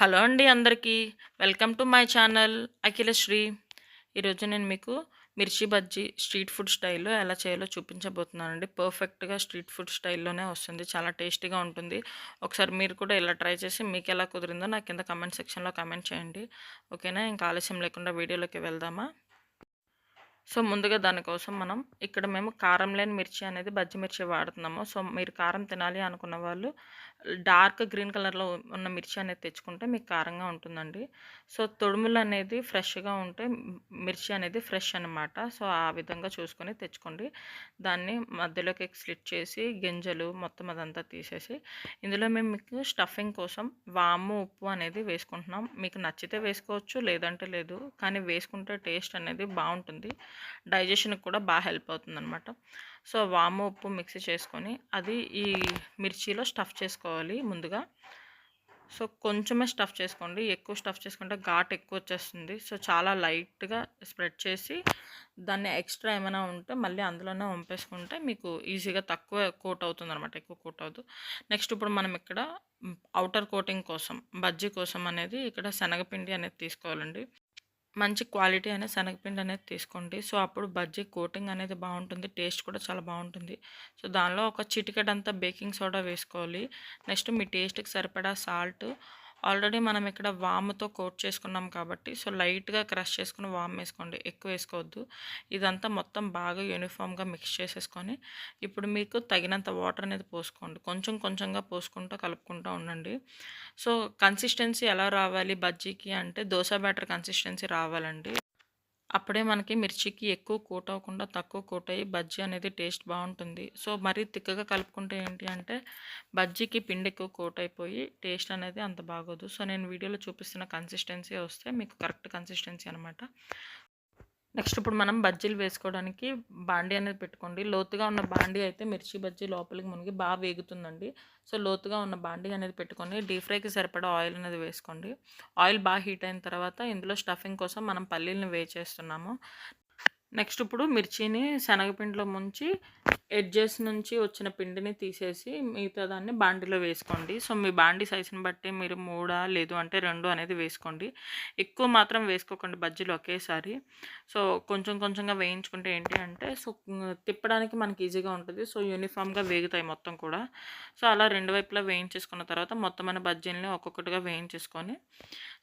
Hello అండి అందరికీ. Welcome to my channel Akhilasri ఈరోజు నేను మీకు మిర్చి బజ్జీ స్ట్రీట్ ఫుడ్ స్టైల్లో ఎలా చేయాలో చూపించబోతున్నానండి. పర్ఫెక్ట్గా స్ట్రీట్ ఫుడ్ స్టైల్లోనే వస్తుంది. చాలా టేస్టీగా ఉంటుంది. ఒకసారి మీరు కూడా ఇలా ట్రై చేసి మీకు ఎలా కుదిరిందో నాకు కింద కమెంట్ సెక్షన్లో కమెంట్ చేయండి. ఓకేనా? ఇంకా ఆలస్యం లేకుండా వీడియోలోకి వెళ్దామా? సో ముందుగా దానికోసం మనం ఇక్కడ మేము కారం లేని మిర్చి అనేది బజ్జి మిర్చి వాడుతున్నాము. సో మీరు కారం తినాలి అనుకున్న వాళ్ళు డార్క్ గ్రీన్ కలర్లో ఉన్న మిర్చి అనేది తెచ్చుకుంటే మీకు కారంగా ఉంటుందండి. సో తొడుములు అనేది ఫ్రెష్గా ఉంటే మిర్చి అనేది ఫ్రెష్ అనమాట సో ఆ విధంగా చూసుకొని తెచ్చుకోండి. దాన్ని మధ్యలోకి స్లిట్ చేసి గింజలు మొత్తం అదంతా తీసేసి ఇందులో మేము మీకు స్టఫింగ్ కోసం వాము ఉప్పు అనేది వేసుకుంటున్నాం. మీకు నచ్చితే వేసుకోవచ్చు లేదంటే లేదు. కానీ వేసుకుంటే టేస్ట్ అనేది బాగుంటుంది. డైజెషన్కి కూడా బాగా హెల్ప్ అవుతుందనమాట సో వాము ఉప్పు మిక్సీ చేసుకొని అది ఈ మిర్చిలో స్టఫ్ చేసుకోవాలి ముందుగా. సో కొంచెమే స్టఫ్ చేసుకోండి. ఎక్కువ స్టఫ్ చేసుకుంటే ఘాట్ ఎక్కువ వచ్చేస్తుంది. సో చాలా లైట్గా స్ప్రెడ్ చేసి దాన్ని ఎక్స్ట్రా ఏమైనా ఉంటే మళ్ళీ అందులోనే వంపేసుకుంటే మీకు ఈజీగా తక్కువ కోట్ అవుతుంది అనమాట ఎక్కువ కోట్ అవుతుంది నెక్స్ట్ ఇప్పుడు మనం ఇక్కడ అవుటర్ కోటింగ్ కోసం బజ్జీ కోసం అనేది ఇక్కడ శనగపిండి అనేది తీసుకోవాలండి. మంచి క్వాలిటీ అనే శనగపిండి అనేది తీసుకోండి. సో అప్పుడు బజ్జీ కోటింగ్ అనేది బాగుంటుంది. టేస్ట్ కూడా చాలా బాగుంటుంది. సో దానిలో ఒక చిటికెడంతా బేకింగ్ సోడా వేసుకోవాలి. నెక్స్ట్ మీ టేస్ట్కి సరిపడా సాల్ట్ ఆల్రెడీ మనం ఇక్కడ వామ్తో కోట్ చేసుకున్నాం కాబట్టి సో లైట్గా క్రష్ చేసుకుని వామ్ వేసుకోండి. ఎక్కువ వేసుకోవద్దు. ఇదంతా మొత్తం బాగా యూనిఫామ్గా మిక్స్ చేసేసుకొని ఇప్పుడు మీకు తగినంత వాటర్ అనేది పోసుకోండి. కొంచెం కొంచెంగా పోసుకుంటూ కలుపుకుంటూ ఉండండి. సో కన్సిస్టెన్సీ ఎలా రావాలి బజ్జీకి అంటే దోశ బ్యాటర్ కన్సిస్టెన్సీ రావాలండి. అప్పుడే మనకి మిర్చికి ఎక్కువ కూట్ అవ్వకుండా తక్కువ కూట్ అయ్యి బజ్జీ అనేది టేస్ట్ బాగుంటుంది సో మరీ తిక్కగా కలుపుకుంటే ఏంటి అంటే బజ్జీకి పిండి ఎక్కువ కోట్ అయిపోయి టేస్ట్ అనేది అంత బాగోదు. సో నేను వీడియోలో చూపిస్తున్న కన్సిస్టెన్సీ వస్తే మీకు కరెక్ట్ కన్సిస్టెన్సీ అనమాట నెక్స్ట్ ఇప్పుడు మనం బజ్జీలు వేసుకోవడానికి బాండీ అనేది పెట్టుకోండి. లోతుగా ఉన్న బాండీ అయితే మిర్చి బజ్జీ లోపలికి మునిగి బాగా వేగుతుందండి. సో లోతుగా ఉన్న బాండీ అనేది పెట్టుకొని డీప్ ఫ్రైకి సరిపడా ఆయిల్ అనేది వేసుకోండి. ఆయిల్ బాగా హీట్ అయిన తర్వాత ఇందులో స్టఫింగ్ కోసం మనం పల్లీలను వేచేస్తున్నాము. నెక్స్ట్ ఇప్పుడు మిర్చిని శనగపిండిలో ముంచి ఎడ్జెస్ నుంచి వచ్చిన పిండిని తీసేసి మిగతా దాన్ని బాండీలో వేసుకోండి. సో మీ బాండీ సైజుని బట్టి మీరు మూడా లేదు అంటే రెండు అనేది వేసుకోండి. ఎక్కువ మాత్రం వేసుకోకండి బజ్జీలు ఒకేసారి. సో కొంచెం కొంచెంగా వేయించుకుంటే ఏంటి అంటే సో తిప్పడానికి మనకి ఈజీగా ఉంటుంది. సో యూనిఫామ్గా వేగుతాయి మొత్తం కూడా. సో అలా రెండు వైపులా వేయించేసుకున్న తర్వాత మొత్తం మన బజ్జీలని ఒక్కొక్కటిగా వేయించేసుకొని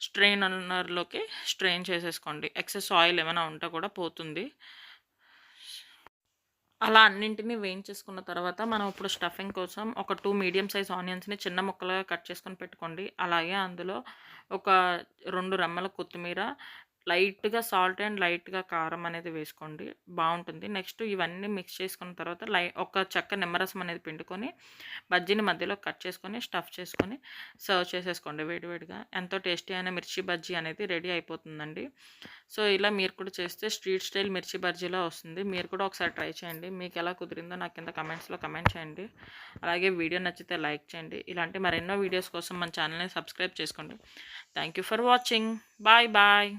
స్ట్రెయిన్ అన్నర్లోకి స్ట్రెయిన్ చేసేసుకోండి. ఎక్సెస్ ఆయిల్ ఏమైనా ఉంటే కూడా పోతుంది. అలా అన్నింటినీ వేయించేసుకున్న తర్వాత మనం ఇప్పుడు స్టఫింగ్ కోసం ఒక టూ మీడియం సైజ్ ఆనియన్స్ని చిన్న ముక్కలుగా కట్ చేసుకొని పెట్టుకోండి. అలాగే అందులో ఒక రెండు రెమ్మల కొత్తిమీర లైట్గా సాల్ట్ అండ్ లైట్గా కారం అనేది వేసుకోండి. బాగుంటుంది నెక్స్ట్ ఇవన్నీ మిక్స్ చేసుకున్న తర్వాత లై ఒక చెక్క నిమ్మరసం అనేది పిండుకొని బజ్జీని మధ్యలో కట్ చేసుకొని స్టఫ్ చేసుకొని సర్వ్ చేసేసుకోండి వేడివేడిగా. ఎంతో టేస్టీ అయిన మిర్చి బజ్జీ అనేది రెడీ అయిపోతుందండి. సో ఇలా మీరు కూడా చేస్తే స్ట్రీట్ స్టైల్ మిర్చి బజ్జీలో వస్తుంది. మీరు కూడా ఒకసారి ట్రై చేయండి. మీకు ఎలా కుదిరిందో నాకు కింద కమెంట్స్లో కమెంట్ చేయండి. అలాగే వీడియో నచ్చితే లైక్ చేయండి. ఇలాంటి మరెన్నో వీడియోస్ కోసం మన ఛానల్ని సబ్స్క్రైబ్ చేసుకోండి. Thank for watching. Bye bye.